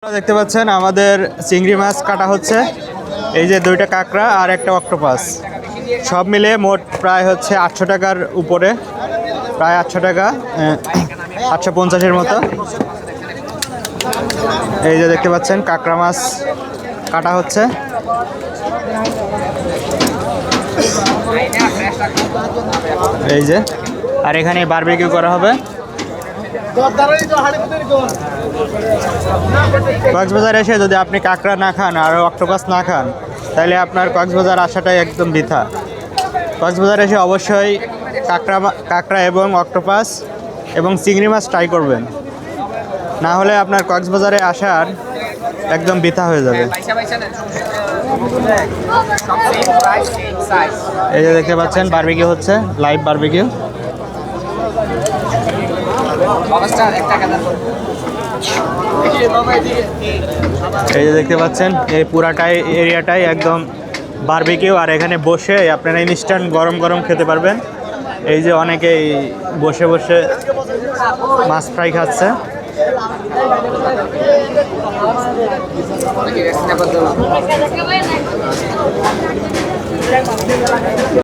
আপনারা দেখতে পাচ্ছেন আমাদের চিংড়ি মাছ কাটা হচ্ছে। এই যে দুইটা কাঁকড়া আর একটা অক্টোপাস। সব মিলে মোট প্রায় হচ্ছে আটশো টাকার উপরে। প্রায় আটশো টাকা আটশো পঞ্চাশের মতো। এই যে দেখতে পাচ্ছেন কাঁকড়া মাছ কাটা হচ্ছে। এই যে। আর এখানে বারবিকিউ করা হবে। কক্সবাজার এসে যদি আপনি কাঁকড়া না খান আর অক্টোপাস না খান, তাহলে আপনার কক্সবাজার আসাটাই একদম বৃথা। কক্সবাজার এসে অবশ্যই কাঁকড়া কাঁকড়া এবং অক্টোপাস এবং চিংড়ি মাছ ট্রাই করবেন। না হলে আপনার কক্সবাজারে আসার একদম বৃথা হয়ে যাবে। এই যে দেখতে পাচ্ছেন বারবিকিউ হচ্ছে লাইভ বারবিকিউ এই যে দেখতে পাচ্ছেন, এই পুরাটাই এরিয়াটাই একদম বারবিকিউ আর এখানে বসে আপনারা ইনস্ট্যান্ট গরম গরম খেতে পারবেন। এই যে অনেকেই বসে বসে মাছ ফ্রাই খাচ্ছে।